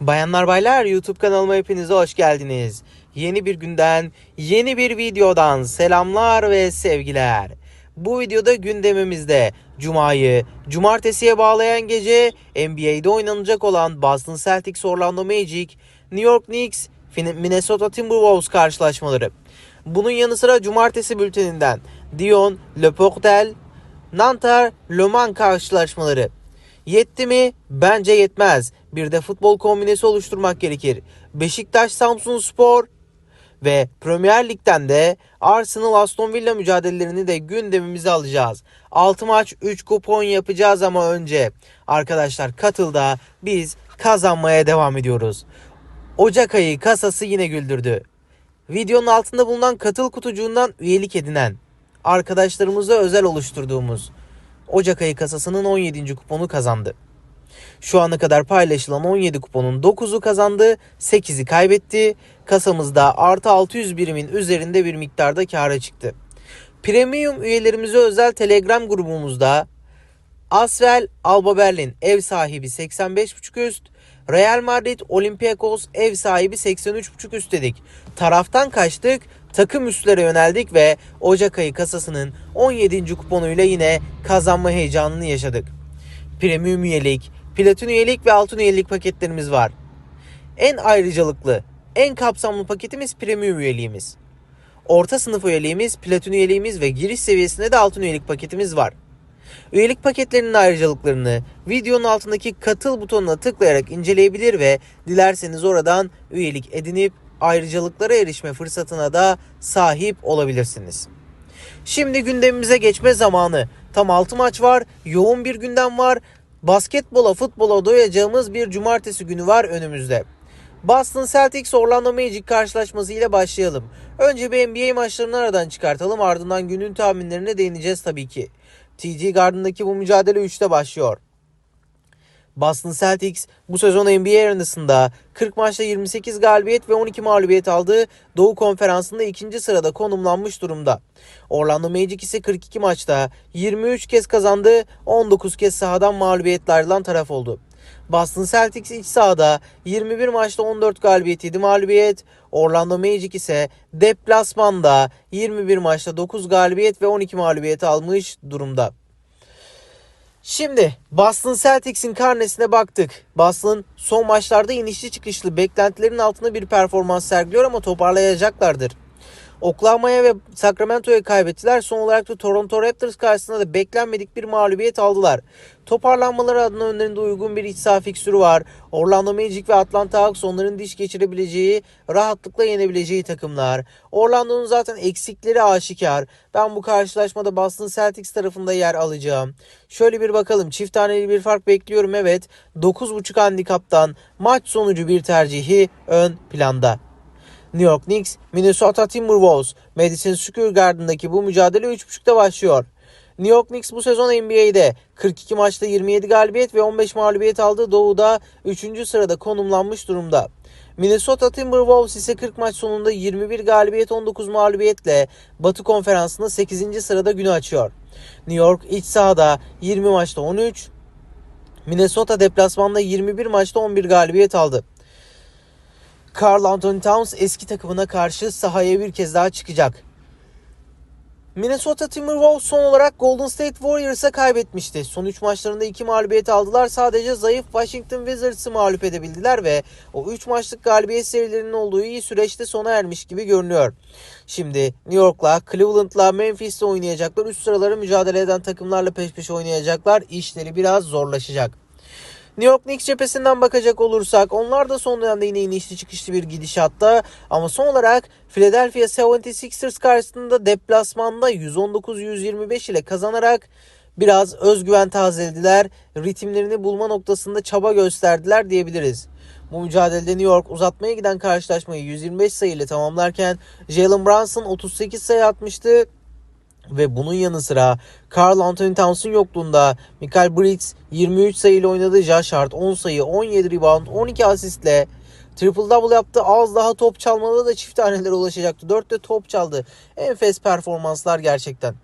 Bayanlar baylar YouTube kanalıma hepinize hoş geldiniz. Yeni bir günden, yeni bir videodan selamlar ve sevgiler. Bu videoda gündemimizde Cuma'yı Cumartesi'ye bağlayan gece NBA'de oynanacak olan Boston Celtics Orlando Magic, New York Knicks, Minnesota Timberwolves karşılaşmaları. Bunun yanı sıra Cumartesi bülteninden Dion, Le Portel, Nanter, Le karşılaşmaları. Yetti mi? Bence yetmez. Bir de futbol kombinesi oluşturmak gerekir. Beşiktaş Samsun Spor ve Premier Lig'den de Arsenal Aston Villa mücadelelerini de gündemimize alacağız. 6 maç 3 kupon yapacağız ama önce arkadaşlar katılda biz kazanmaya devam ediyoruz. Ocak ayı kasası yine güldürdü. Videonun altında bulunan katıl kutucuğundan üyelik edinen arkadaşlarımıza özel oluşturduğumuz Ocak ayı kasasının 17. kuponu kazandı. Şu ana kadar paylaşılan 17 kuponun 9'u kazandı, 8'i kaybetti. Kasamızda artı 600 birimin üzerinde bir miktarda kâra çıktı. Premium üyelerimize özel Telegram grubumuzda Asvel Alba Berlin ev sahibi 85.5 üst, Real Madrid Olympiakos ev sahibi 83.5 üst dedik. Taraftan kaçtık, takım üstlere yöneldik ve Ocak ayı kasasının 17. kuponuyla yine kazanma heyecanını yaşadık. Premium üyelik, platin üyelik ve altın üyelik paketlerimiz var. En ayrıcalıklı, en kapsamlı paketimiz premium üyeliğimiz. Orta sınıf üyeliğimiz, platin üyeliğimiz ve giriş seviyesinde de altın üyelik paketimiz var. Üyelik paketlerinin ayrıcalıklarını videonun altındaki katıl butonuna tıklayarak inceleyebilir ve dilerseniz oradan üyelik edinip ayrıcalıklara erişme fırsatına da sahip olabilirsiniz. Şimdi gündemimize geçme zamanı. Tam 6 maç var, yoğun bir gündem var. Basketbola, futbola doyacağımız bir cumartesi günü var önümüzde. Boston Celtics Orlando Magic karşılaşması ile başlayalım. Önce bir NBA maçlarını aradan çıkartalım ardından günün tahminlerine değineceğiz tabii ki. TD Garden'daki bu mücadele 3'te başlıyor. Boston Celtics bu sezon NBA arenasında 40 maçta 28 galibiyet ve 12 mağlubiyet aldığı Doğu Konferansı'nda ikinci sırada konumlanmış durumda. Orlando Magic ise 42 maçta 23 kez kazandı, 19 kez sahadan mağlubiyetler ayrılan taraf oldu. Boston Celtics iç sahada 21 maçta 14 galibiyet 7 mağlubiyet. Orlando Magic ise deplasmanda 21 maçta 9 galibiyet ve 12 mağlubiyet almış durumda. Şimdi Boston Celtics'in karnesine baktık. Boston son maçlarda inişli çıkışlı beklentilerin altında bir performans sergiliyor ama toparlayacaklardır. Oklahoma'ya ve Sacramento'ya kaybettiler. Son olarak da Toronto Raptors karşısında da beklenmedik bir mağlubiyet aldılar. Toparlanmaları adına önlerinde uygun bir iç saha fiksürü var. Orlando Magic ve Atlanta Hawks onların diş geçirebileceği, rahatlıkla yenebileceği takımlar. Orlando'nun zaten eksikleri aşikar. Ben bu karşılaşmada Boston Celtics tarafında yer alacağım. Şöyle bir bakalım. Çift taneli bir fark bekliyorum evet. 9.5 handikaptan maç sonucu bir tercihi ön planda. New York Knicks, Minnesota Timberwolves, Madison Square Garden'daki bu mücadele 3.30'da başlıyor. New York Knicks bu sezon NBA'de 42 maçta 27 galibiyet ve 15 mağlubiyet aldı. Doğu'da 3. sırada konumlanmış durumda. Minnesota Timberwolves ise 40 maç sonunda 21 galibiyet 19 mağlubiyetle Batı Konferansı'nda 8. sırada günü açıyor. New York iç sahada 20 maçta 13, Minnesota deplasmanda 21 maçta 11 galibiyet aldı. Carl Anthony Towns eski takımına karşı sahaya bir kez daha çıkacak. Minnesota Timberwolves son olarak Golden State Warriors'a kaybetmişti. Son 3 maçlarında 2 mağlubiyet aldılar. Sadece zayıf Washington Wizards'ı mağlup edebildiler ve o 3 maçlık galibiyet serilerinin olduğu iyi süreçte sona ermiş gibi görünüyor. Şimdi New York'la, Cleveland'la, Memphis'le oynayacaklar. Üst sıraları mücadele eden takımlarla peş peşe oynayacaklar. İşleri biraz zorlaşacak. New York Knicks cephesinden bakacak olursak onlar da son dönemde yine inişli çıkışlı bir gidişatta ama son olarak Philadelphia 76ers karşısında deplasmanda 119-125 ile kazanarak biraz özgüven tazelediler. Ritimlerini bulma noktasında çaba gösterdiler diyebiliriz. Bu mücadelede New York uzatmaya giden karşılaşmayı 125 sayı ile tamamlarken Jalen Brunson 38 sayı atmıştı. Ve bunun yanı sıra Carl Anthony Towns'un yokluğunda Michael Bridges 23 sayıyla oynadı. Josh Hart 10 sayı, 17 rebound, 12 asistle triple double yaptı. Az daha top çalmada da çift tanelere ulaşacaktı. 4'te top çaldı. Enfes performanslar gerçekten.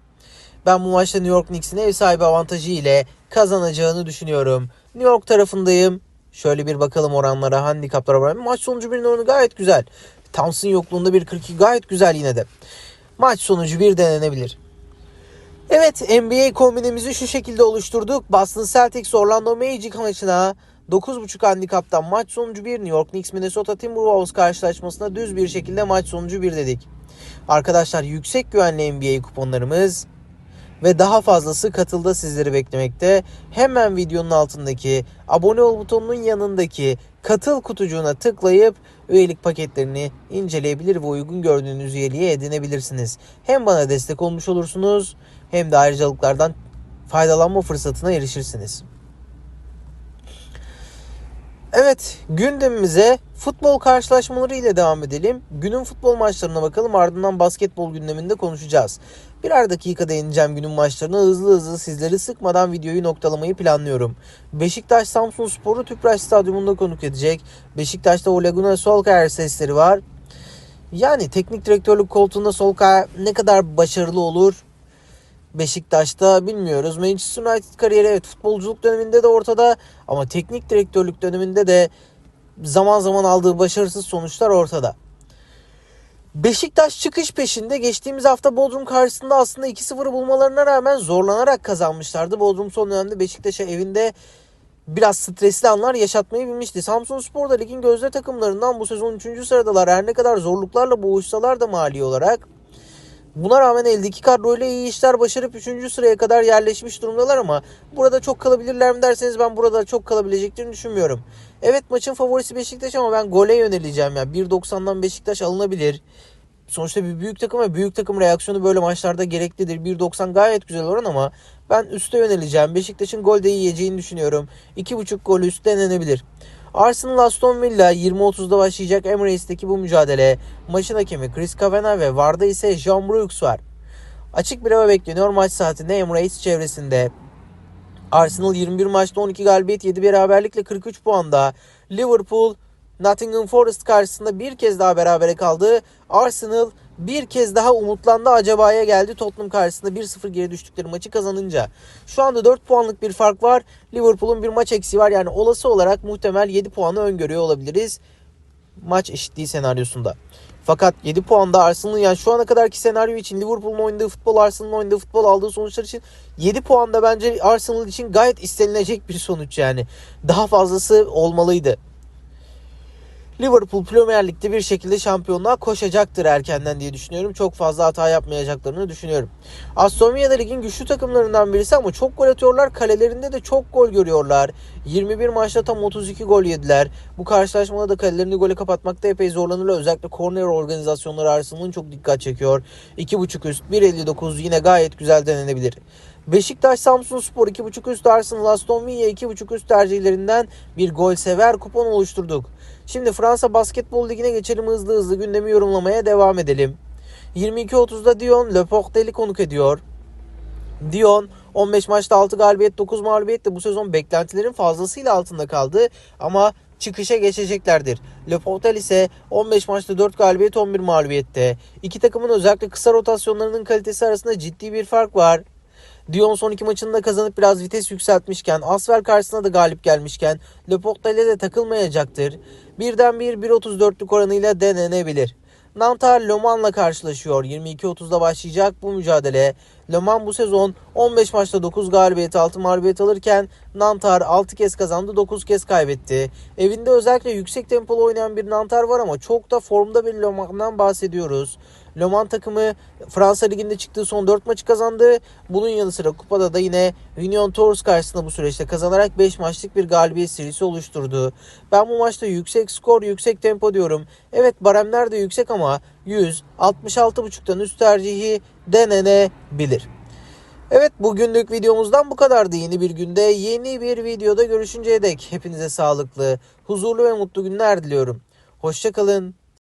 Ben bu maçta New York Knicks'in ev sahibi avantajı ile kazanacağını düşünüyorum. New York tarafındayım. Şöyle bir bakalım oranlara, handikaplara var. Maç sonucu birinin oranı gayet güzel. Thompson yokluğunda 1.42 gayet güzel yine de. Maç sonucu bir denenebilir. Evet NBA kombinimizi şu şekilde oluşturduk. Boston Celtics Orlando Magic maçına 9.5 handikaptan maç sonucu 1 New York Knicks Minnesota Timberwolves karşılaşmasına düz bir şekilde maç sonucu 1 dedik. Arkadaşlar yüksek güvenli NBA kuponlarımız ve daha fazlası katılda sizleri beklemekte. Hemen videonun altındaki abone ol butonunun yanındaki katıl kutucuğuna tıklayıp üyelik paketlerini inceleyebilir ve uygun gördüğünüz üyeliğe edinebilirsiniz. Hem bana destek olmuş olursunuz hem de ayrıcalıklardan faydalanma fırsatına erişirsiniz. Evet gündemimize futbol karşılaşmaları ile devam edelim. Günün futbol maçlarına bakalım ardından basketbol gündeminde konuşacağız. Birer dakika değineceğim günün maçlarına hızlı hızlı sizleri sıkmadan videoyu noktalamayı planlıyorum. Beşiktaş Samsun Sporu Tüpraş Stadyumunda konuk edecek. Beşiktaş'ta o Laguna Solskjaer sesleri var. Yani teknik direktörlük koltuğunda Solskjaer ne kadar başarılı olur Beşiktaş'ta bilmiyoruz. Manchester United kariyeri evet futbolculuk döneminde de ortada ama teknik direktörlük döneminde de zaman zaman aldığı başarısız sonuçlar ortada. Beşiktaş çıkış peşinde geçtiğimiz hafta Bodrum karşısında aslında 2-0'ı bulmalarına rağmen zorlanarak kazanmışlardı. Bodrum son dönemde Beşiktaş'a evinde biraz stresli anlar yaşatmayı bilmişti. Samsun Spor da ligin gözde takımlarından bu sezon 3. sıradalar. Her ne kadar zorluklarla boğuşsalar da mali olarak Buna rağmen eldeki kadroyla iyi işler başarıp 3. sıraya kadar yerleşmiş durumdalar ama burada çok kalabilirler mi derseniz ben burada çok kalabileceklerini düşünmüyorum. Evet maçın favorisi Beşiktaş ama ben gole yöneleceğim ya. 1.90'dan Beşiktaş alınabilir. Sonuçta bir büyük takım ve büyük takım reaksiyonu böyle maçlarda gereklidir. 1.90 gayet güzel oran ama ben üste yöneleceğim. Beşiktaş'ın gol de yiyeceğini düşünüyorum. 2.5 gol üst denenebilir. Arsenal Aston Villa 20.30'da başlayacak Emirates'teki bu mücadele. Maçın hakemi Chris Kavanagh ve VAR'da ise John Brooks var. Açık bir hava bekleniyor maç saatinde Emirates çevresinde. Arsenal 21 maçta 12 galibiyet 7 beraberlikle 43 puanda. Liverpool Nottingham Forest karşısında bir kez daha berabere kaldı. Arsenal bir kez daha umutlandı acabaya geldi Tottenham karşısında 1-0 geri düştükleri maçı kazanınca. Şu anda 4 puanlık bir fark var. Liverpool'un bir maç eksiği var. Yani olası olarak muhtemel 7 puanı öngörüyor olabiliriz. Maç eşitliği senaryosunda. Fakat 7 puanda Arsenal'ın yani şu ana kadarki senaryo için Liverpool'un oynadığı futbol, Arsenal'ın oynadığı futbol aldığı sonuçlar için 7 puanda bence Arsenal için gayet istenilecek bir sonuç yani. Daha fazlası olmalıydı. Liverpool Premier Lig'de bir şekilde şampiyonluğa koşacaktır erkenden diye düşünüyorum. Çok fazla hata yapmayacaklarını düşünüyorum. Aston Villa ligin güçlü takımlarından birisi ama çok gol atıyorlar. Kalelerinde de çok gol görüyorlar. 21 maçta tam 32 gol yediler. Bu karşılaşmada da kalelerini gole kapatmakta epey zorlanırlar. Özellikle corner organizasyonları Arsenal'ın çok dikkat çekiyor. 2.5 üst 1.59 yine gayet güzel denenebilir. Beşiktaş Samsun Spor 2.5 üst Arsenal Aston Villa 2.5 üst tercihlerinden bir gol sever kupon oluşturduk. Şimdi Fransa Basketbol Ligi'ne geçelim hızlı hızlı gündemi yorumlamaya devam edelim. 22.30'da Dion Le Portel'i konuk ediyor. Dion 15 maçta 6 galibiyet 9 mağlubiyetle bu sezon beklentilerin fazlasıyla altında kaldı ama çıkışa geçeceklerdir. Le Portel ise 15 maçta 4 galibiyet 11 mağlubiyette. İki takımın özellikle kısa rotasyonlarının kalitesi arasında ciddi bir fark var. Dion son iki maçında kazanıp biraz vites yükseltmişken Asfer karşısına da galip gelmişken Le Portel'e de takılmayacaktır. Birden bir 1.34'lük oranıyla denenebilir. Nantar Le Mans'la karşılaşıyor. 22.30'da başlayacak bu mücadele. Le Mans bu sezon 15 maçta 9 galibiyet 6 mağlubiyet alırken Nantar 6 kez kazandı 9 kez kaybetti. Evinde özellikle yüksek tempolu oynayan bir Nantar var ama çok da formda bir Le Mans'dan bahsediyoruz. Le Mans takımı Fransa Ligi'nde çıktığı son 4 maçı kazandı. Bunun yanı sıra kupada da yine Union Tours karşısında bu süreçte kazanarak 5 maçlık bir galibiyet serisi oluşturdu. Ben bu maçta yüksek skor, yüksek tempo diyorum. Evet baremler de yüksek ama 100, 66.5'tan üst tercihi denenebilir. Evet bugünlük videomuzdan bu kadardı. Yeni bir günde yeni bir videoda görüşünceye dek hepinize sağlıklı, huzurlu ve mutlu günler diliyorum. Hoşçakalın.